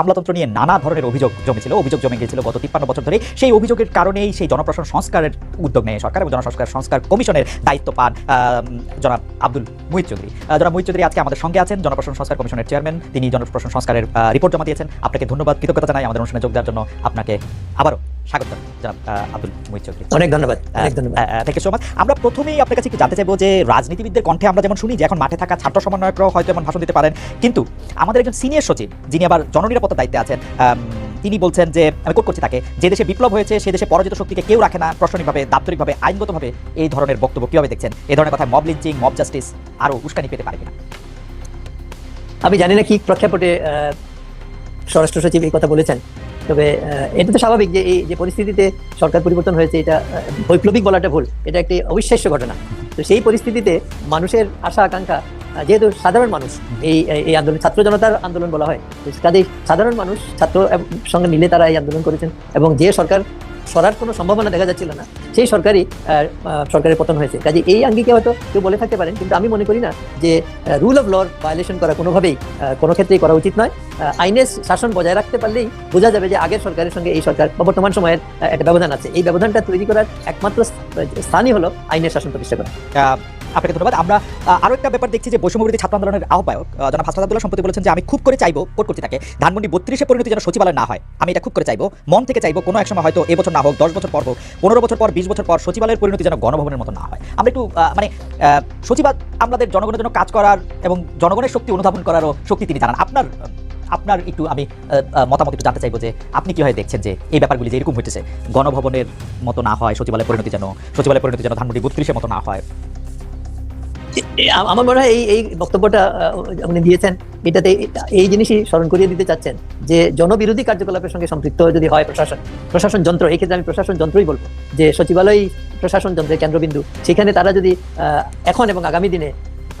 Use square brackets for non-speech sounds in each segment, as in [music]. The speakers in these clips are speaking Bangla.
আমলাতন্ত্র নিয়ে নানা ধরনের অভিযোগ জমেছিল, অভিযোগ জমে গিয়েছিল গত তিপ্পান্ন বছর ধরে সেই অভিযোগের কারণেই সেই জনপ্রশাসন সংস্কারের উদ্যোগ নেয় সরকার এবং জনসংস্কার সংস্কার কমিশনের দায়িত্ব পান জনাব আব্দুল মুহিত চৌধুরী। জনাব মুহিত চৌধুরী আজকে আমাদের সঙ্গে আছেন, জনপ্রশাসন সংস্কার কমিশনের চেয়ারম্যান। তিনি জনপ্রশাসন সংস্কারের রিপোর্ট জমা দিয়েছেন। আপনাকে ধন্যবাদ, কৃতজ্ঞতা জানাই। আমাদের অনুষ্ঠানে যোগ দেওয়ার জন্য আপনাকে আবারও স্বাগত জনাব আব্দুল মুহিত চৌধুরী অনেক ধন্যবাদ অনেক ধন্যবাদ। থ্যাংক ইউ সো মাচ আমরা প্রথমেই আপনার কাছে একটু জানতে চাইব যে রাজনীতিবিদদের কণ্ঠে আমরা যেমন শুনি যে এখন মাঠে থাকা ছাত্র সমন্বয়করাও হয়তো এমন ভাষণ দিতে পারেন কিন্তু আমাদের একজন সিনিয়র সচিব যিনি আবার জননিরাপত্তার দায়িত্বে আছেন তিনি বলছেন যে আমি কোট করছি তাকে যে দেশে বিপ্লব হয়েছে সে দেশে পরাজিত শক্তিকে কেউ রাখে না প্রশাসনিকভাবে দাপ্তরিকভাবে আইনগতভাবে এই ধরনের বক্তব্য কীভাবে দেখছেন? এই ধরনের কথা মব লিঞ্চিং মব জাস্টিস আরও উস্কানি পেতে পারে কিনা? আমি জানি না কি প্রেক্ষাপটে স্বরাষ্ট্র সচিব এই কথা বলেছেন। তবে এটা তো স্বাভাবিক যে এই যে পরিস্থিতিতে সরকার পরিবর্তন হয়েছে, এটা বৈপ্লবিক বলাটা ভুল, এটা একটি অবিশ্বাস্য ঘটনা। তো সেই পরিস্থিতিতে মানুষের আশা, আকাঙ্ক্ষা যেহেতু সাধারণ মানুষ, এই এই আন্দোলন, ছাত্র জনতার আন্দোলন বলা হয় তাদের সাধারণ মানুষ, ছাত্র সঙ্গে মিলে তারা এই আন্দোলন করেছেন এবং যে সরকার সরার কোনো সম্ভাবনা দেখা যাচ্ছিল না। সেই সরকারই সরকারের পতন হয়েছে। কাজে এই আঙ্গিকে হয়তো কেউ বলে থাকতে পারেন, কিন্তু আমি মনে করি না যে রুল অফ লর ভায়োলেশন করা কোনোভাবেই কোনো ক্ষেত্রেই করা উচিত নয়। আইনের শাসন বজায় রাখতে পারলেই বোঝা যাবে যে, আগের সরকারের সঙ্গে এই সরকার বা বর্তমান সময়ের একটা ব্যবধান আছে। এই ব্যবধানটা তৈরি করার একমাত্র স্থানই হলো আইনের শাসন প্রতিষ্ঠা করা। আপনাকে ধন্যবাদ। আমরা আহ, আরও একটা ব্যাপার দেখছি যে বৈষম্যবিরোধী ছাত্র আন্দোলনের আহ্বায়ক আহ, জনাব হাসনাত আব্দুল্লাহ সম্প্রতি বলেছেন যে আমি খুব করে চাইব কোট করতে থাকে ধানমন্ডি বত্রিশে পরিণতি যেন সচিবালয় না হয়। আমি এটা খুব করে চাইব। মন থেকে চাইব কোনো এক সময় হয়তো এবছর না হোক দশ বছর পর হোক পনেরো বছর পর বিশ বছর পর সচিবালয়ের পরিণতি যেন গণভবনের মতো না হয়। আমরা একটু মানে সচিবাল আমাদের জনগণের জন্য কাজ করার এবং জনগণের শক্তি অনুধাবন করারও শক্তি তিনি জানান। আপনার আপনার একটু আমি মতামত একটু জানতে চাইব যে আপনি কীভাবে দেখছেন যে এই ব্যাপারগুলি যে এরকম হইতেছে? গণভবনের মতো না হয় সচিবালয়ের পরিণতি যেন সচিবালয়ের পরিণতি যেন ধানমন্ডি বত্রিশের মতো না হয়। আমার মনে হয় এই এই বক্তব্যটা আহ, উনি দিয়েছেন এটাতে এই জিনিসই স্মরণ করিয়ে দিতে চাচ্ছেন যে জনবিরোধী কার্যকলাপের সঙ্গে সম্পৃক্ত যদি হয় প্রশাসন প্রশাসন যন্ত্র এই ক্ষেত্রে আমি প্রশাসন যন্ত্রই বলব যে সচিবালয় প্রশাসন যন্ত্রের কেন্দ্রবিন্দু সেখানে তারা যদি আহ, এখন এবং আগামী দিনে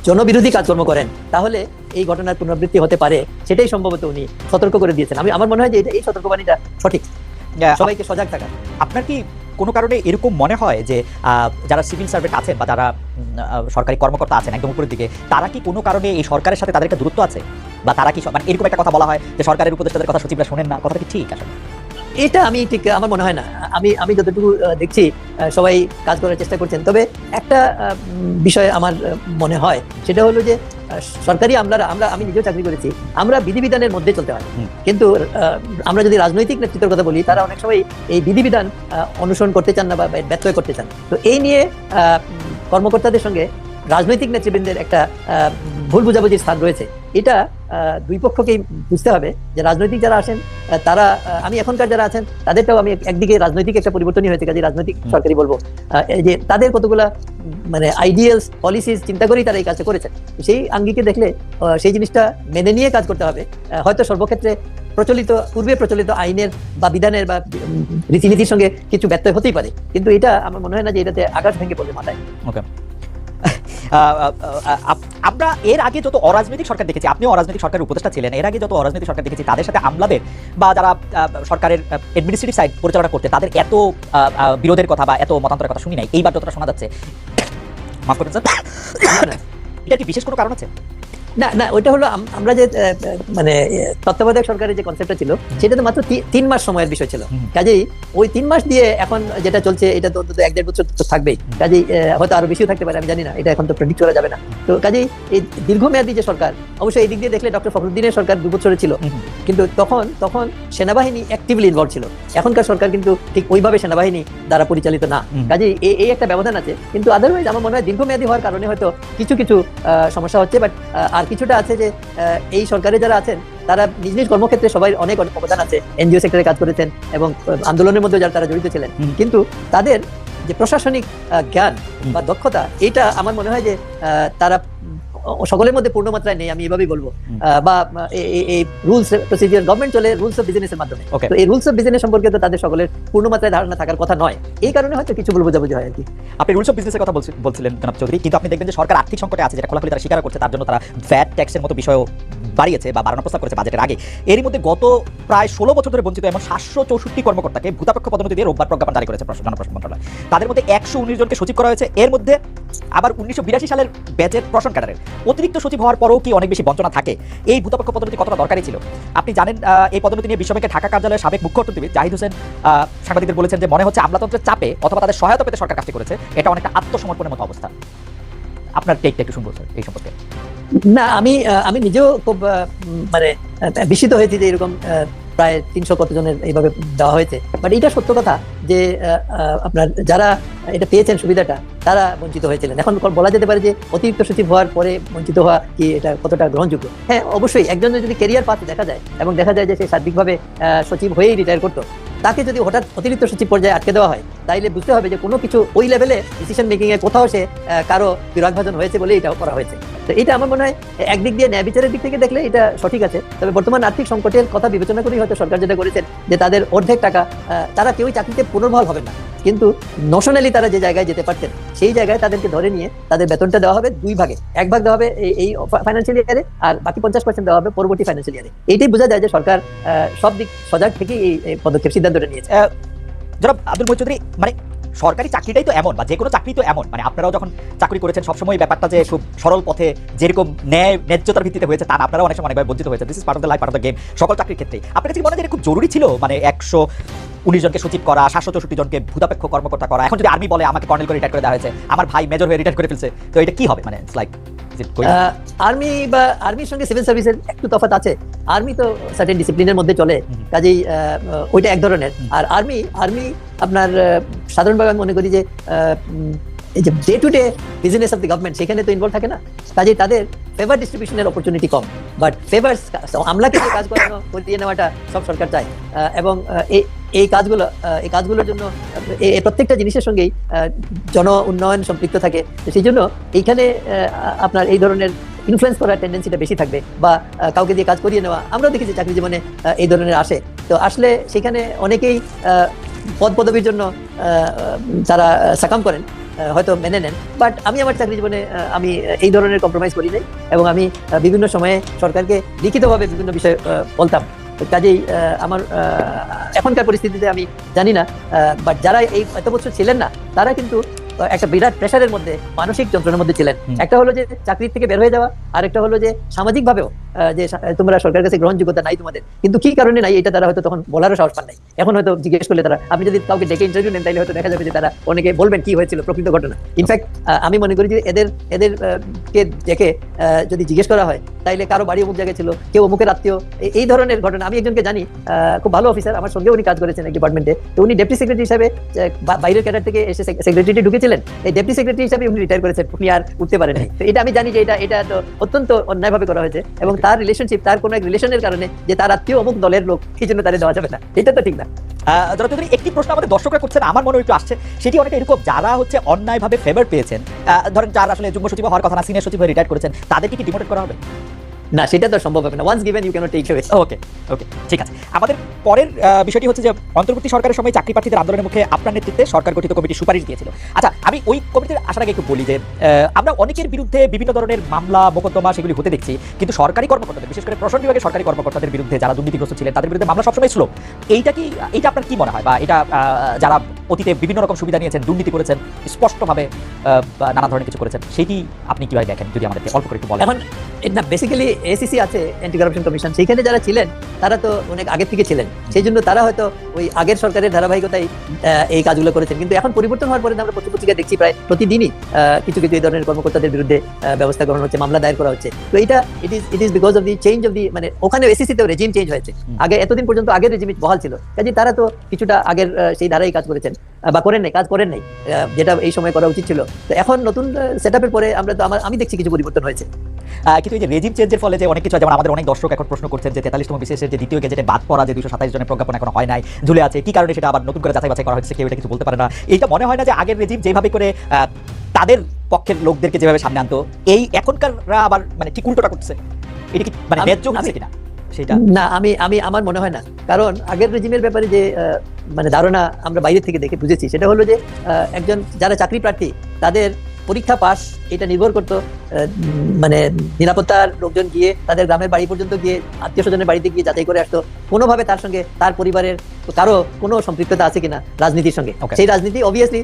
জনবিরোধী কাজকর্ম করেন তাহলে এই ঘটনার পুনরাবৃত্তি হতে পারে সেটাই সম্ভবত উনি সতর্ক করে দিয়েছেন। আমি আমার মনে হয় যে এই সতর্কবাণীটা সঠিক। সবাইকে সজাগ থাকা। আপনার কি কোনো কারণে এরকম মনে হয় যে যারা সিভিল সার্ভেন্ট আছেন বা যারা সরকারি কর্মকর্তা আছেন একদম উপরের দিকে, তারা কি কোনো কারণে এই সরকারের সাথে তাদের একটা দূরত্ব আছে? বা তারা কি মানে এরকম একটা কথা বলা হয় যে, সরকারের উপদেষ্টাদের কথা সচিবরা শোনেন না? কথাটা কি ঠিক আসলে? এটা আমি ঠিক আমার মনে হয় না। আমি আমি যতটুকু দেখছি সবাই কাজ করার চেষ্টা করছেন। তবে একটা বিষয় আমার মনে হয় সেটা হলো যে সরকারি আমলারা আমরা আমি নিজেও চাকরি করেছি আমরা বিধিবিধানের মধ্যে চলতে হয় কিন্তু আমরা যদি রাজনৈতিক নেতৃত্বের কথা বলি তারা অনেক সময় এই বিধিবিধান অনুসরণ করতে চান না বা ব্যত্যয় করতে চান। তো এই নিয়ে কর্মকর্তাদের সঙ্গে রাজনৈতিক নেতৃবৃন্দের একটা ভুল বোঝাবুঝির স্থান রয়েছে। এটা দুই পক্ষকেই বুঝতে হবে যে রাজনৈতিক যারা আসেন তারা আমি এখনকার যারা আছেন তাদেরটাও আমি একদিকে রাজনৈতিক একটা পরিবর্তনই হয়েছে কাজে রাজনৈতিক সরকারি বলব। এই যে তাদের কতগুলা মানে আইডিয়ালস পলিসিস চিন্তা করেই তারা এই কাজটা করেছেন। সেই আঙ্গিকে দেখলে সেই জিনিসটা মেনে নিয়ে কাজ করতে হবে। হয়তো সর্বক্ষেত্রে প্রচলিত পূর্বে প্রচলিত আইনের বা বিধানের বা রীতিনীতির সঙ্গে কিছু ব্যত্যয় হতেই পারে। কিন্তু এটা আমার মনে হয় না যে এটাতে আকাশ ভেঙে পড়বে মাথায়। ওকে আমরা এর আগে যত অরাজনৈতিক সরকার দেখেছি আপনিও অরাজনৈতিক সরকারের উপদেষ্টা ছিলেন এর আগে যত অরাজনৈতিক সরকার দেখেছি তাদের সাথে আমলাদের বা যারা সরকারের অ্যাডমিনিস্ট্রেটিভ সাইড পরিচালনা করতে তাদের এত বিরোধের কথা বা এত মতান্তরের কথা শুনি নাই। এইবার যতটা শোনা যাচ্ছে মাফ করবেন স্যার। এটা কি বিশেষ কোনো কারণ আছে? না না ওইটা হলো আমরা যে মানে তত্ত্বাবধায়ক সরকারের যে কনসেপ্টটা ছিল সেটা তো মাত্র তিন মাস সময়ের বিষয় ছিল। কাজেই ওই তিন মাস দিয়ে এখন যেটা চলছে এটা তো অন্তত এক দেড় বছর তো থাকবেই। কাজেই হয়তো আরও বেশিও থাকতে পারে আমি জানি না এটা এখন তো প্রেডিক্ট করা যাবে না। তো কাজেই এই দীর্ঘমেয়াদী যে সরকার অবশ্যই এই দিক দিয়ে দেখলে ডক্টর ফখরুদ্দিনের সরকার দু ছিল। কিন্তু তখন তখন সেনাবাহিনী অ্যাক্টিভলি ইনভলভ ছিল। এখনকার সরকার কিন্তু ঠিক ওইভাবে সেনাবাহিনী দ্বারা পরিচালিত না। কাজেই এই এই একটা ব্যবধান আছে। কিন্তু আদারওয়াইজ আমার মনে হয় দীর্ঘমেয়াদী হওয়ার কারণে হয়তো কিছু কিছু আহ, সমস্যা হচ্ছে বাট আর কিছুটা আছে যে আহ, এই সরকারে যারা আছেন তারা নিজ নিজ কর্মক্ষেত্রে সবাই অনেক অনেক অবদান আছে। এনজিও সেক্টরে কাজ করেছেন এবং আন্দোলনের মধ্যে যারা তারা জড়িত ছিলেন। কিন্তু তাদের যে প্রশাসনিক জ্ঞান বা দক্ষতা এটা আমার মনে হয় যে আহ, তারা সকলের মধ্যে পূর্ণ মাত্রায় নেই আমি এভাবেই বলব। বা এই- রুলস প্রসিডিওর গভর্নমেন্ট চলে রুলস অফ বিজনেসের মাধ্যমে। তো এই রুলস অফ বিজনেস সম্পর্কে তো তাদের সকলের পূর্ণ মাত্রায় ধারণা থাকার কথা নয়। এই কারণে হয়তো কিছু ভুল বোঝাবুঝি হয় আর কি। আপনি রুলস অফ বিজনেস এর কথা বলছি- বলছিলেন জনাব চৌধুরী কিন্তু আপনি দেখবেন যে সরকার আর্থিক সংকটে আছে যেটা খোলাখুলি তারা স্বীকার করছে তার জন্য তারা ভ্যাট ট্যাক্সের মতো বিষয়ও বাড়িয়েছে বা বাড়ানোর প্রস্তাব করেছে বাজেটের আগে। এরই মধ্যে গত প্রায় ষোলো বছর ধরে বঞ্চিত এমন সাতশো চৌষট্টি কর্মকর্তাকে ভূতাপেক্ষ পদোন্নতি দিয়ে রোববার প্রজ্ঞাপন জারি করেছে প্রশাসন জনপ্রশাসন মন্ত্রণালয়। তাদের মধ্যে একশো উনিশ জনকে সচিব করা হয়েছে। এর মধ্যে আবার উনিশশো বিরাশি সালের ব্যাচের প্রশাসন ক্যাডারের। অতিরিক্ত সচিব হওয়ার পরেও কি অনেক বেশি বঞ্চনা থাকে? এই ভূতাপক্ষ পদোন্নতি কতটা দরকারি ছিল? আপনি জানেন এই পদোন্নতি নিয়ে বিশ্বব্যাংকের ঢাকা কার্যালয়ের সাবেক মুখ্য অর্থনীতিবিদ জাহিদ হোসেন সাংবাদিকদের বলেছেন যে মনে হচ্ছে আমলাতন্ত্রের চাপে অথবা তাদের সহায়তা পেতে সরকার কাজটি করেছে। এটা অনেকটা আত্মসমর্পণের মতো অবস্থা। আপনার টেকটা একটু শুনব স্যার এই সম্পর্কে। না, আমি আমি নিজেও খুব মানে বিস্মিত হয়েছি যে এরকম প্রায় তিনশো কতজনের এইভাবে দেওয়া হয়েছে। বাট এটা সত্য কথা যে আপনার যারা এটা পেয়েছেন সুবিধাটা, তারা বঞ্চিত হয়েছিলেন। এখন বলা যেতে পারে যে অতিরিক্ত সচিব হওয়ার পরে বঞ্চিত হওয়া কি এটা কতটা গ্রহণযোগ্য? হ্যাঁ অবশ্যই একজনের যদি কেরিয়ার পাথ দেখা যায় এবং দেখা যায় যে সে সার্বিকভাবে সচিব হয়েই রিটায়ার করতো তাকে যদি হঠাৎ অতিরিক্ত সচিব পর্যায়ে আটকে দেওয়া হয়, তাইলে বুঝতে হবে যে কোনো কিছু ওই লেভেলে ডিসিশন মেকিং এর কোথাও সে কারও বিরাগভাজন হয়েছে বলে এটাও করা হয়েছে। তো এটা আমার মনে হয় একদিক দিয়ে ন্যায় বিচারের দিক থেকে দেখলে এটা সঠিক আছে। তবে বর্তমান আর্থিক সংকটের কথা বিবেচনা করেই হয়তো সরকার যেটা করেছেন, যে তাদের অর্ধেক টাকা তারা কেউই চাকরিতে পুনর্বহাল হবে না। কিন্তু নোশনালি তারা যে জায়গায় যেতে পারতেন সেই জায়গায় তাদেরকে ধরে নিয়ে তাদের বেতনটা দেওয়া হবে দুই ভাগে। এক ভাগ দেওয়া হবে এই- ফাইন্যান্সিয়াল ইয়ারে আর বাকি পঞ্চাশ পার্সেন্ট দেওয়া হবে পরবর্তী ফাইন্যান্সিয়াল ইয়ারে এইটাই বোঝা যায় যে সরকার সব দিক সজাগ থেকেই এই পদক্ষেপ সিদ্ধান্তটা নিয়েছে। জনাব আব্দুল মহিদ চৌধুরী মানে সরকারি চাকরিটাই তো এমন বা যে কোনো চাকরি তো এমন মানে আপনারাও যখন চাকরি করেছেন সবসময় এই ব্যাপারটা যে খুব সরল পথে যেরকম ন্যায় ন্যায্যতার ভিত্তিতে হয়েছে তা না, আপনারাও অনেক সময় অনেকভাবে বঞ্চিত হয়েছে this is part of the life part of the game সকল চাকরির ক্ষেত্রে আপনার কাছে মনে হয় খুব জরুরি ছিল? মানে একশো উনিশ জনকে সচিব করা সাতশো চৌষট্টি জনকে ভূতাপেক্ষ কর্মকর্তা করা। এখন যদি আর্মি বলে আমাকে কর্নেল করে রিটায়ার করে দেওয়া হয়েছে আমার ভাই মেজর হয়ে রিটায়ার করে ফেলছে তো এটা কি হবে? মানে লাইক আর্মি বা আর্মির সঙ্গে সিভিল সার্ভিসের একটু তফাৎ আছে। আর্মি তো সার্টেন ডিসিপ্লিনের মধ্যে চলে কাজেই ওইটা এক ধরনের। আর আর্মি আর্মি আপনার সাধারণভাবে আমি মনে করি যে এই যে day to day business of the government সেখানে তো ইনভলভ থাকে না। কাজেই তাদের ফেভার ডিস্ট্রিবিউশনের অপরচুনিটি কম। বাট ফেভার্স আমলাকে কাজ করানো করিয়ে নেওয়াটা সব সরকার চায়। এবং এই কাজগুলো এই কাজগুলোর জন্য প্রত্যেকটা জিনিসের সঙ্গেই জন উন্নয়ন সম্পৃক্ত থাকে। সেই জন্য এইখানে আপনার এই ধরনের ইনফ্লুয়েন্স করার টেন্ডেন্সিটা বেশি থাকবে বা কাউকে দিয়ে কাজ করিয়ে নেওয়া। আমরাও দেখেছি চাকরি জীবনে এই ধরনের আসে। তো আসলে সেখানে অনেকেই পদ পদবীর জন্য তারা সাকাম করেন হয়তো মেনে নেন। বাট আমি আমার চাকরি জীবনে আমি এই ধরনের কম্প্রোমাইজ করি নাই এবং আমি বিভিন্ন সময়ে সরকারকে লিখিতভাবে বিভিন্ন বিষয়ে বলতাম। কাজেই আহ, আমার আহ, এখনকার পরিস্থিতিতে আমি জানি না বাট যারা এই এত বছর ছিলেন না তারা কিন্তু একটা বিরাট প্রেশারের মধ্যে মানসিক যন্ত্রণার মধ্যে ছিলেন। একটা হলো যে চাকরির থেকে বের হয়ে যাওয়া আর একটা হলো যে সামাজিক ভাবেও যে তোমরা সরকারের কাছে গ্রহণযোগ্যতা নাই তোমাদের। কিন্তু কি কারণে নাই, এটা তারা হয়তো তখন বলারও সাহস পান নাই। এখন হয়তো জিজ্ঞেস করলে তারা, আপনি যদি কাউকে ডেকে ইন্টারভিউ নেন তাহলে হয়তো দেখা যাবে যে তারা অনেকে বলবেন কি হয়েছিল প্রকৃত ঘটনা। ইনফ্যাক্ট আমি মনে করি যে এদের এদের কে দেখে যদি জিজ্ঞেস করা হয়, তাইলে কারও বাড়ি অমুক জায়গায় ছিল, কেউ অমুকের আত্মীয় এই- ধরনের ঘটনা। আমি একজনকে জানি খুব ভালো অফিসার আমার সঙ্গে উনি কাজ করেছেন এক ডিপার্টমেন্টে তো উনি ডেপুটি সেক্রেটারি হিসাবে বাইরের ক্যাডার থেকে এসে সেক্রেটারি ঢুকেছিলেন, এই ডেপুটি সেক্রেটারি হিসাবে উনি রিটায়ার করেছেন। উনি আর উঠতে পারেন এটা আমি জানি যে এটা এটা তো অত্যন্ত অন্যায়ভাবে করা হয়েছে এবং তার রিলেশনশিপ তার কোনো এক রিলেশনের কারণে যে তার আত্মীয় অমুক দলের লোক, এই জন্য তাদের দেওয়া যাবে না। এটা তো ঠিক না। জনাব একটি প্রশ্ন আমাদের দর্শকরা করছেন, আমার মনে একটু আসছে। সেটি অনেক এরকম যারা হচ্ছে অন্যায়ভাবে ফেভার পেয়েছেন ধরেন যারা আসলে যুগ্ম সচিব হওয়ার কথা না সিনিয়র সচিব হয়ে রিটায়ার করেছেন, তাদেরকে কি ডিমোটেট করা হবে? না, সেটা তো সম্ভব হবে না। Once given you cannot take away okay okay ঠিক আছে। আমাদের পরের বিষয়টি হচ্ছে যে অন্তর্বর্তী সরকারের সময় চাকরি প্রার্থীদের আন্দোলনের মুখে আপনার নেতৃত্বে সরকার গঠিত কমিটি সুপারিশ দিয়েছিল। আচ্ছা আমি ওই কমিটির আসার আগে একটু বলি যে আমরা অনেকের বিরুদ্ধে বিভিন্ন ধরনের মামলা, মোকদ্দমা সেগুলি হতে দেখছি, কিন্তু সরকারি কর্মকর্তাদের, বিশেষ করে প্রশাসন বিভাগের সরকারি কর্মকর্তাদের বিরুদ্ধে যারা দুর্নীতিগ্রস্ত ছিলেন, তাদের বিরুদ্ধে মামলা সবসময় স্লো এইটা কি, এইটা আপনার কি মনে হয়? বা এটা যারা অতীতে বিভিন্ন রকম সুবিধা নিয়েছেন, দুর্নীতি করেছেন, স্পষ্টভাবে নানা ধরনের কিছু করেছেন, সেটি আপনি কীভাবে দেখেন? যদি আমাদেরকে অল্প করে একটু বলেন। এখন, না বেসিক্যালি এসিসি আছে অ্যান্টি কারাপশন কমিশন সেইখানে যারা ছিলেন তারা তো অনেক আগে থেকে ছিলেন। সেই জন্য তারা হয়তো ওই আগের সরকারের ধারাবাহিকতায় এই কাজগুলো করেছেন। কিন্তু এখন পরিবর্তন হওয়ার পরে আমরা পত্র পত্রিকায় দেখছি প্রায় প্রতিদিনই কিছু কিছু এই ধরনের কর্মকর্তাদের বিরুদ্ধে ব্যবস্থা গ্রহণ হচ্ছে মামলা দায়ের করা হচ্ছে। তো এটা it is it is because of the change of the মানে ওখানে এসিসিতেও রেজিম চেঞ্জ হয়েছে। আগে এতদিন পর্যন্ত আগের রেজিম বহাল ছিল। কাজে তারা তো কিছুটা আগের সেই ধারাই কাজ করেছেন। বা করেন নাই কাজ করেন নাই যেটা এই সময় করা উচিত ছিল। তো এখন নতুন সেট পরে আমরা তো আমার আমি দেখছি কিছু পরিবর্তন হয়েছে। কিন্তু এই যে রেজিম চেঞ্জের ফলে যে অনেক কিছু যেমন আমাদের অনেক দর্শক এখন প্রশ্ন করছেন যে তেতাল্লিশতম বিশেষের যে দ্বিতীয় গেজেটে বাদ পড়া যে দুশো সাতাইশ জনের প্রজ্ঞাপন এখন হয় নাই ঝুলে আছে কি কারণে সেটা আবার নতুন করে যাচাই বাছাই করা হচ্ছে কেউ এটা কিছু বলতে পারে না। এইটা মনে হয় না যে আগের রেজিম যেভাবে করে তাদের পক্ষের লোকদেরকে যেভাবে সামনে আনতো এই এখনকাররা আবার মানে ঠিক উল্টোটা করছে। এটা কি মানে ন্যায্য হচ্ছে কিনা? সেটা। না, আমি আমি, আমার মনে হয় না। কারণ আগের রেজিমের ব্যাপারে যে মানে ধারণা আমরা বাইরে থেকে দেখে বুঝেছি, সেটা হলো যে একজন যারা চাকরি প্রার্থী, তাদের পরীক্ষা পাস এটা নির্ভর করতো মানে নিরাপত্তার লোকজন গিয়ে তাদের গ্রামের বাড়ি পর্যন্ত গিয়ে আত্মীয় স্বজনের বাড়িতে গিয়ে যাচাই করে আসতো। কোনোভাবে তার সঙ্গে তার পরিবারের কারও কোনো সম্পৃক্ততা আছে কিনা রাজনীতির সঙ্গে। সেই রাজনীতি অবভিয়াসলি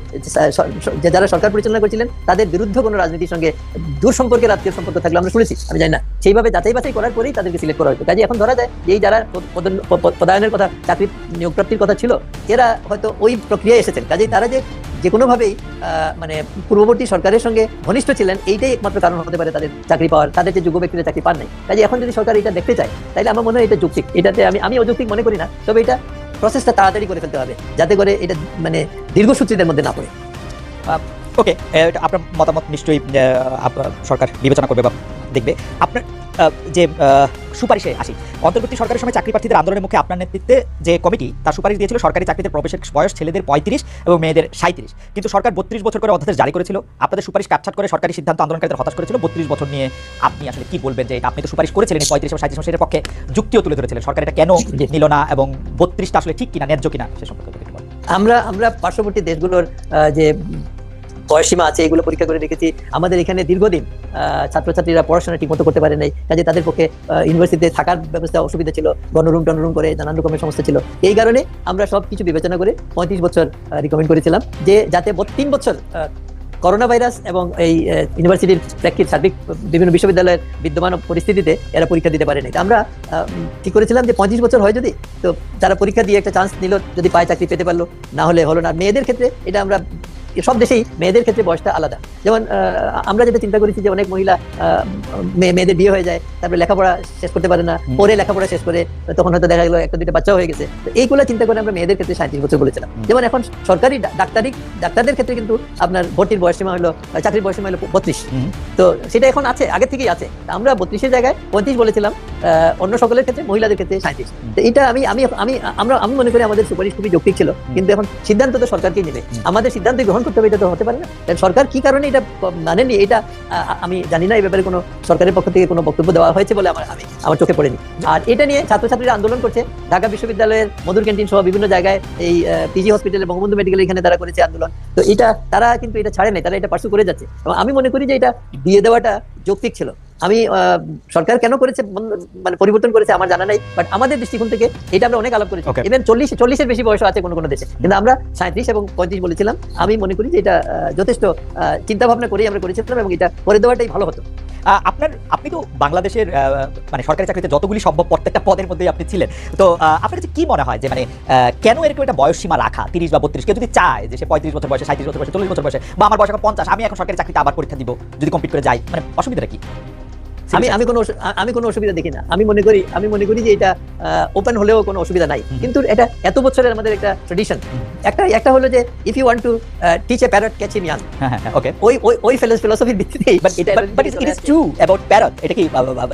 যে যারা সরকার পরিচালনা করছিলেন তাদের বিরুদ্ধে কোনো রাজনীতির সঙ্গে দূর সম্পর্কের আত্মীয় সম্পর্ক থাকলে আমরা শুনেছি আমি জানি না। সেইভাবে যাচাই বাছাই করার পরেই তাদেরকে সিলেক্ট করা হয়েছে কাজে এখন ধরা যায় যে এই যারা পদায়নের কথা চাকরি নিয়োগ প্রাপ্তির কথা ছিল এরা হয়তো ওই প্রক্রিয়ায় এসেছেন। কাজেই তারা যে যে কোনোভাবেই আহ, মানে পূর্ববর্তী সরকারের সঙ্গে ঘনিষ্ঠ ছিলেন এইটাই একমাত্র কারণ। হতে পারে তাদের চাকরি পাওয়ার, তাদের যে যুব ব্যক্তিরা চাকরি পান নাই। কাজে এখন যদি সরকার এটা দেখতে চায় তাহলে আমার মনে হয় এটা যৌক্তিক। এটাতে আমি আমি অযৌক্তিক মনে করি না, তবে এটা প্রসেসটা তাড়াতাড়ি করে ফেলতে হবে, যাতে করে এটা মানে দীর্ঘসূত্রীদের মধ্যে না পড়ে। ওকে আপনার মতামত নিশ্চয়ই সরকার বিবেচনা করবে বা দেখবে। আপনার যে সুপারিশে আসি। অন্তর্বর্তী সরকারের সময় চাকরি প্রার্থীদের আন্দোলনের মুখে আপনার নেতৃত্বে যে কমিটি তার সুপারিশ দিয়েছিল সরকারি চাকরিতে প্রবেশের বয়স ছেলেদের পঁয়ত্রিশ এবং মেয়েদের সাঁত্রিশ কিন্তু সরকার বত্রিশ বছর করে অধ্যাদেশ জারি করেছিল। আপনাদের সুপারিশ কাটছাট করে সরকারি সিদ্ধান্ত আন্দোলনকারীদের হতাশ করেছিল। বত্রিশ বছর নিয়ে আপনি আসলে কি বলবেন যে আপনি তো সুপারিশ করেছিলেন পঁয়ত্রিশ এবং সাঁত্রিশ সেটার পক্ষে যুক্তিও তুলে ধরেছিলেন। সরকার এটা কেন। নিল না এবং বত্রিশটা আসলে ঠিক কিনা ন্যায্য কিনা সে সম্পর্কে। আমরা আমরা পার্শ্ববর্তী দেশগুলোর যে বয়সীমা আছে, এগুলো পরীক্ষা করে রেখেছি। আমাদের এখানে দীর্ঘদিন ছাত্রছাত্রীরা পড়াশোনা ঠিকমতো করতে পারে নাই। কাজে তাদের পক্ষে ইউনিভার্সিটিতে থাকার ব্যবস্থা অসুবিধা ছিল, গণরুম টনরুম করে নানান রকমের সমস্যা ছিল। এই কারণে আমরা সব কিছু বিবেচনা করে পঁয়ত্রিশ বছর রিকমেন্ড করেছিলাম যে যাতে তিন বছর করোনা ভাইরাস এবং এই ইউনিভার্সিটির প্রেক্ষিত সার্বিক, বিভিন্ন বিশ্ববিদ্যালয়ের বিদ্যমান পরিস্থিতিতে এরা পরীক্ষা দিতে পারেনি আমরা ঠিক করেছিলাম যে পঁয়ত্রিশ বছর হয় যদি, তো যারা পরীক্ষা দিয়ে একটা চান্স নিল, যদি পায় চাকরি পেতে পারল, না হলে হলো না। মেয়েদের ক্ষেত্রে এটা আমরা সব দেশেই মেয়েদের ক্ষেত্রে বয়সটা আলাদা। যেমন আমরা যেটা চিন্তা করেছি যে অনেক মহিলা মেয়েদের বিয়ে হয়ে যায় তারপরে লেখাপড়া শেষ করতে পারে না পরে লেখাপড়া শেষ করে তখন হয়তো দেখা গেলো একটা দুইটা বাচ্চা হয়ে গেছে। তো এইগুলো চিন্তা করে আমরা মেয়েদের ক্ষেত্রে সাঁত্রিশ বছর বলেছিলাম। যেমন এখন সরকারি ডাক্তারি ডাক্তারদের ক্ষেত্রে কিন্তু আপনার ভর্তির বয়সীমা হলো আহ, চাকরির বয়সীমা হলো বত্রিশ। তো সেটা এখন আছে আগে থেকেই আছে। আমরা বত্রিশের জায়গায় পঁয়ত্রিশ বলেছিলাম অন্য সকলের ক্ষেত্রে মহিলাদের ক্ষেত্রে সাঁত্রিশ তো এটা আমি আমি আমি আমরা আমি মনে করি আমাদের সুপারিশ খুবই যৌক্তিক ছিল। কিন্তু এখন সিদ্ধান্ত তো সরকারকেই নেবে। আমাদের সিদ্ধান্ত গ্রহণ করতে হবে, এটা তো হতে পারে না। কারণ সরকার কি কারণে এটা মানেনি এটা আমি জানি না এই ব্যাপারে কোনো সরকারের পক্ষ থেকে কোনো বক্তব্য দেওয়া হয়েছে বলে আমার, আমি, আমার চোখে পড়েনি। আর এটা নিয়ে ছাত্রছাত্রীরা আন্দোলন করছে। ঢাকা বিশ্ববিদ্যালয়ের মধুর ক্যান্টিন সহ বিভিন্ন জায়গায় এই পিজি হসপিটালে বঙ্গবন্ধু মেডিকেল এখানে তারা করেছে আন্দোলন। তো এটা, তারা কিন্তু এটা ছাড়ে নাই, তারা এটা পার্সু করে যাচ্ছে। এবং আমি মনে করি যে এটা দিয়ে দেওয়াটা যৌক্তিক ছিল। আমি সরকার কেন করেছে মানে পরিবর্তন করেছে আমার জানা নাই বাট আমাদের দৃষ্টিকোণ থেকে এটা আমরা অনেক আলাপ করেছি। ইভেন চল্লিশ চল্লিশের বেশি বয়স আছে কোনো কোনো দেশে। কিন্তু আমরা সাঁত্রিশ এবং পঁয়ত্রিশ বলেছিলাম। আমি মনে করি যে এটা যথেষ্ট চিন্তা ভাবনা করেই আমরা করেছিলাম এবং এটা করে দেওয়াটাই ভালো হতো। আপনার আপনি তো বাংলাদেশের মানে সরকারি চাকরিতে যতগুলি সম্ভব প্রত্যেকটা পদের মধ্যেই আপনি ছিলেন। তো আপনার কাছে কি মনে হয় যে মানে কেন এরকম একটা বয়স সীমা রাখা? তিরিশ বা বত্রিশ। কেউ যদি চায় যে সে পঁয়ত্রিশ বছর বয়সে সাঁত্রিশ বছর বয়সে চল্লিশ বছর বয়সে বা আমার বয়স এখন পঞ্চাশ আমি এখন সরকারি চাকরিতে আবার পরীক্ষা দিব যদি কমপ্লিট করে যাই। মানে অসুবিধাটা কি? আমি আমি কোনো আমি কোনো অসুবিধা দেখি না। আমি মনে করি আমি মনে করি যে এটা ওপেন হলেও কোনো অসুবিধা নাই। কিন্তু এটা এত বছরের আমাদের একটা ট্রেডিশন একটা একটা হলো যে if you want to teach a parrot catch in young okay ওই ওই ওই ফিলোসফির ভিত্তিতেই বাট এটা but it is true about parrot এটা কি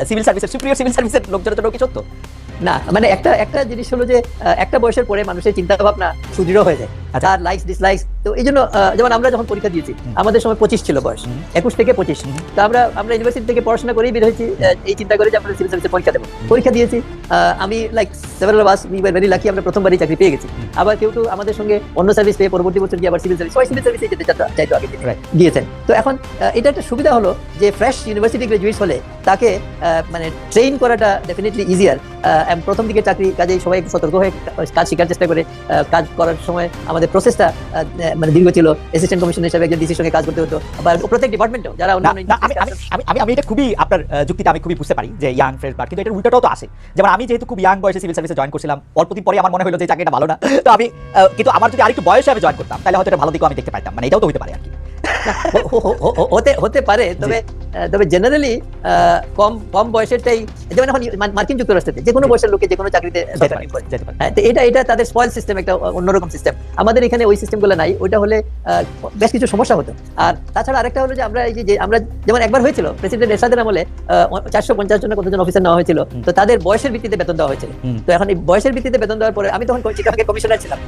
সিভিল সার্ভিসের সুপ্রিয়র সিভিল সার্ভিসের লোকজনের জন্য কি সত্য? না মানে একটা একটা জিনিস হলো যে একটা বয়সের পরে মানুষের চিন্তা ভাবনা সুদৃঢ় হয়ে যায়। আচ্ছা। তার লাইকস ডিসলাইকস তো এই জন্য যেমন আমরা যখন পরীক্ষা দিয়েছি আমাদের সময় পঁচিশ ছিল বয়স একুশ থেকে পঁচিশ। তো আমরা আমরা ইউনিভার্সিটি থেকে পড়াশোনা করেই বের হয়েছি এই চিন্তা করে যে আমরা সিভিল সার্ভিসে পরীক্ষা দেবো। পরীক্ষা দিয়েছি আমি like several bus we were very lucky আমরা প্রথমবারই চাকরি পেয়ে গেছি। আবার কেউ কেউ আমাদের সঙ্গে অন্য সার্ভিস পেয়ে পরবর্তী বছর গিয়ে আবার সিভিল সার্ভিস সিভিল সার্ভিসে যেতে চাইতো- আগে. গিয়েছেন। তো এখন এটা একটা সুবিধা হলো যে ফ্রেশ ইউনিভার্সিটি গ্রাজুয়েট হলে তাকে মানে ট্রেন করাটা ডেফিনেটলি ইজিয়ার প্রথম দিকে চাকরি কাজে সবাই সতর্ক হয়ে কাজ শেখার চেষ্টা করে কাজ করার সময় আমাদের প্রসেসটা মানে দীর্ঘ ছিল অ্যাসিস্ট্যান্ট কমিশনার হিসেবে একজন ডিসির সঙ্গে কাজ করতে হতো বা প্রত্যেক ডিপার্টমেন্টও যারা আমি আমি আমি এটা খুবই আপনার যুক্তিতে যুক্তিটা আমি খুবই বুঝতে পারি যে ইয়াং ফ্রেশ বাট কিন্তু এটার উল্টাটাও তো আসে যেমন আমি যেহেতু খুব ইয়াং বয়সে সিভিল সার্ভিসে জয়েন করছিলাম অল্প দিন পরে আমার মনে হলো যে চাকরিটা ভালো না। তো আমি কিন্তু আমার যদি আরেকটু বয়সে আমি জয়েন করতাম তাহলে হয়তো এটা ভালো দিকও আমি দেখতে পাইতাম মানে এটাও তো হতে পারে আর কি। হতে হতে পারে তবে তবে জেনারেলি কম কম বয়সেরটাই যেমন এখন মার্কিন যুক্তরাষ্ট্রে যে কোনো বয়সের লোকে যে কোনো চাকরিতে হ্যাঁ, তো এটা এটা তাদের স্পয়েল সিস্টেম একটা অন্যরকম সিস্টেম আমাদের এখানে ওই সিস্টেমগুলো নাই ওইটা হলে বেশ কিছু সমস্যা হতো। আর তাছাড়া আরেকটা হলো যে আমরা এই যে- আমরা যেমন একবার হয়েছিল প্রেসিডেন্ট এরশাদের আমলে চারশো পঞ্চাশ জনের কতজন অফিসার নেওয়া হয়েছিল তো তাদের বয়সের ভিত্তিতে বেতন দেওয়া হয়েছিল। তো এখন এই বয়সের ভিত্তিতে বেতন দেওয়ার পরে আমি তখন চিটাঙ্গে কমিশনার ছিলাম।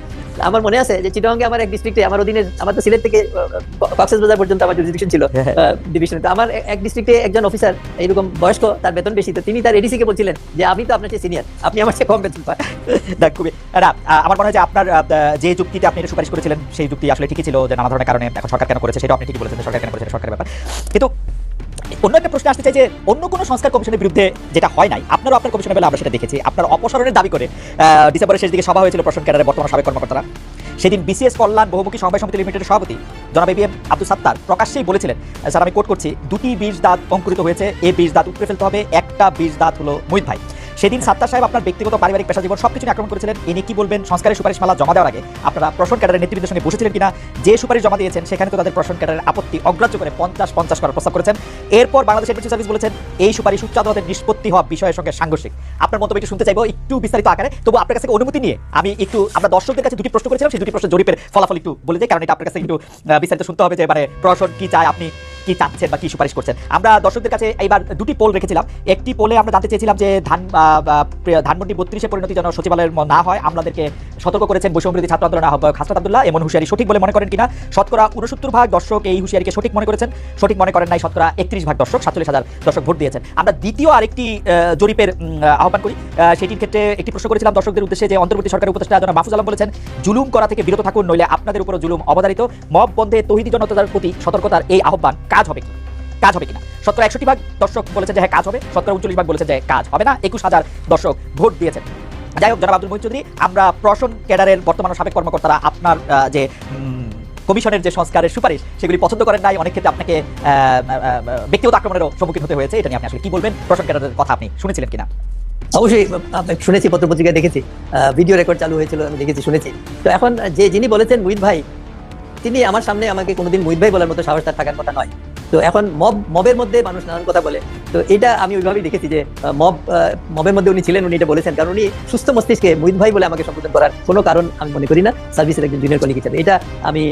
আমার মনে আছে যে চিটাঙ্গে আমার এক ডিস্ট্রিক্টে আমার অধীনে আমার তো সিলেট থেকে কক্সেস বাজার পর্যন্ত আমার জুরিডিকশন ছিল হ্যাঁ, ডিভিশনে তো আমার এক ডিস্ট্রিক্টে একজন অফিসার এইরকম বয়স্ক তার বেতন বেশি তো তিনি তার এডিসি কে বলছিলেন যে আমি তো আপনার চেয়ে সিনিয়র আপনি আমার চেয়ে কম বেতন পান। [laughs] দেখ খুবই। না আমার মনে হয় যে আপনার যে যুক্তিতে আপনি সুপারিশ করেছিলেন সেই যুক্তি আসলে ঠিকই ছিল যে নানা ধরনের কারণে এখন সরকার কেন করেছে সেটা আপনি ঠিকই বলেছেন সরকার কেন করেছে সরকারের ব্যাপার। কিন্তু অন্য একটা প্রশ্ন আসতে চাই যে অন্য কোনো সংস্কার কমিশনের বিরুদ্ধে যেটা হয় নাই, আপনারও আপনার কমিশনের বেলা আমরা সেটা দেখেছি। আপনার অপসারণের দাবি করে ডিসেম্বরের শেষ দিকে সভা হয়েছিল প্রশাসন ক্যাডারের বর্তমান সাবেক কর্মকর্তারা। সেদিন বিসিএস কল্যাণ বহুমুখী সমবায় সমিতি লিমিটেডের সভাপতি জনাব এবিএম আব্দুল সাত্তার প্রকাশ্যেই বলেছিলেন, স্যার, আমি কোট করছি, দুটি বীজ দাঁত অঙ্কুরিত হয়েছে, এ বীজ দাঁত উপড়ে ফেলতে হবে, একটা বীজ দাঁত হলো মহিত ভাই। সেদিন সাত্তার সাহেব আপনার ব্যক্তিগত পারিবারিক পেশা জীবন সবকিছু আক্রমণ করেছিলেন। ইনি কি বলবেন? সংস্কারের সুপারিশ মালা জমা দেওয়ার আগে আপনারা প্রশন ক্যাডারের নেতৃত্বের সঙ্গে বসেছিলেন কিনা? যে সুপারিশ জমা দিয়েছেন, সেখানে তো তাদের প্রশন ক্যাডারের আপত্তি অগ্রাহ্য করে পঞ্চাশ পঞ্চাশ করার প্রস্তাব করেছেন। এরপর বাংলাদেশ এডমিশন সার্ভিস বলেছেন, এই সুপারিশ উচ্চ আদালতের নিষ্পত্তি হওয়া বিষয়ের সঙ্গে সাংঘর্ষিক। আপনার মন্তব্য শুনতে চাইব, একটু বিস্তারিত আকারে। তবু আপনার কাছে অনুমতি নিয়ে আমি একটু, আমরা দর্শকদের কাছে দুটি প্রশ্ন করেছিলাম, সেই দুটি প্রশ্নের জরিপের ফলাফল একটু বলে দিই, কারণ এটা আপনার কাছে একটু বিস্তারিত শুনতে হবে যে মানে প্রশাসন কি চায় আপনি। কি চাচ্ছেন বা কি সুপারিশ করছেন? আমরা দর্শকদের কাছে এইবার দুটি পোল রেখেছিলাম। একটি পোলে আমরা জানতে চেয়েছিলাম যে ধান ধানমন্ডি বত্রিশে পরিণতি যেন সচিবালয়ের না হয় আমাদেরকে সতর্ক করেছেন বৈষম্যবিরোধী ছাত্র আন্দোলন আহ্বায়ক হাসনাত আব্দুল্লাহ। এমন হুঁশিয়ারি সঠিক বলে মনে করেন কিনা? শতকরা উনসত্তর ভাগ দর্শক এই হুঁশিয়ারিকে সঠিক মনে করেছেন। সঠিক মনে করেন নাই শতকরা একত্রিশ ভাগ দর্শক, সাতচল্লিশ হাজার দর্শক ভোট দিয়েছেন। আমরা দ্বিতীয় আরেকটি জরিপের আহ্বান করি। সেটির ক্ষেত্রে একটি প্রশ্ন করেছিলাম দর্শকদের উদ্দেশ্যে যে অন্তর্বর্তী সরকারের উপদেষ্টা জনাব মাহফুজ আলম বলেছেন, জুলুম করা থেকে বিরত থাকুন, নইলে আপনাদের উপর জুলুম। অবধারিত, মব বন্ধে তহিদি জনতার প্রতি সতর্কতার এই আহ্বান কাজ হবে কি কাজ হবে কিনা? শতকরা একষট্টি ভাগ দর্শক বলেছেন যে হ্যাঁ কাজ হবে। শতকরা উনচল্লিশ ভাগ বলেছেন যে কাজ হবে না। একুশ হাজার দর্শক ভোট দিয়েছেন। যাই হোক, জনাব আব্দুল মহিদ চৌধুরী, আমরা প্রশাসন ক্যাডারের বর্তমান সাবেক কর্মকর্তারা আপনার যে কমিশনের যে সংস্কারের সুপারিশ, সেগুলি পছন্দ করেন নাই। অনেক ক্ষেত্রে আপনাকে ব্যক্তিগত আক্রমণেরও সম্মুখীন হতে হয়েছে। এটা নিয়ে আপনি আসলে কি বলবেন? প্রশাসন ক্যাডারের কথা আপনি শুনেছিলেন কিনা? অবশ্যই শুনেছি পত্র পত্রিকায় দেখেছি ভিডিও রেকর্ড চালু হয়েছিল, আমি দেখেছি, শুনেছি। তো এখন যে যিনি বলেছেন, মুহিত ভাই, তিনি আমার সামনে আমাকে কোনোদিন মুহিত ভাই বলার মতো সাহস তার থাকার কথা নয়। তো এখন মব মবের মধ্যে মানুষ নানান কথা বলে। তো এটা আমি ওইভাবেই দেখেছি যে মব মবের মধ্যে উনি ছিলেন, উনি এটা বলেছেন। কারণ উনি সুস্থ মস্তিষ্কে মুহিত ভাই বলে আমাকে সম্বোধন করার কোনো কারণ আমি মনে করি না। সার্ভিসের একজন জুনিয়র কলিগ হিসেবে। এটা আমি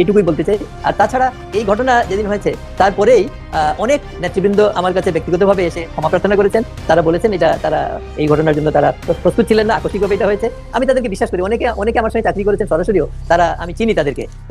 এইটুকুই বলতে চাই। আর তাছাড়া এই ঘটনা যেদিন হয়েছে, তারপরেই অনেক নেতৃবৃন্দ আমার কাছে ব্যক্তিগতভাবে এসে ক্ষমা প্রার্থনা করেছেন। তারা বলেছেন এটা তারা, এই ঘটনার জন্য তারা প্রস্তুত ছিলেন না। আকস্মিকভাবে এটা হয়েছে। আমি তাদেরকে বিশ্বাস করি। অনেকে অনেকে আমার সঙ্গে চাকরি করেছেন সরাসরিও। তারা, আমি চিনি তাদেরকে।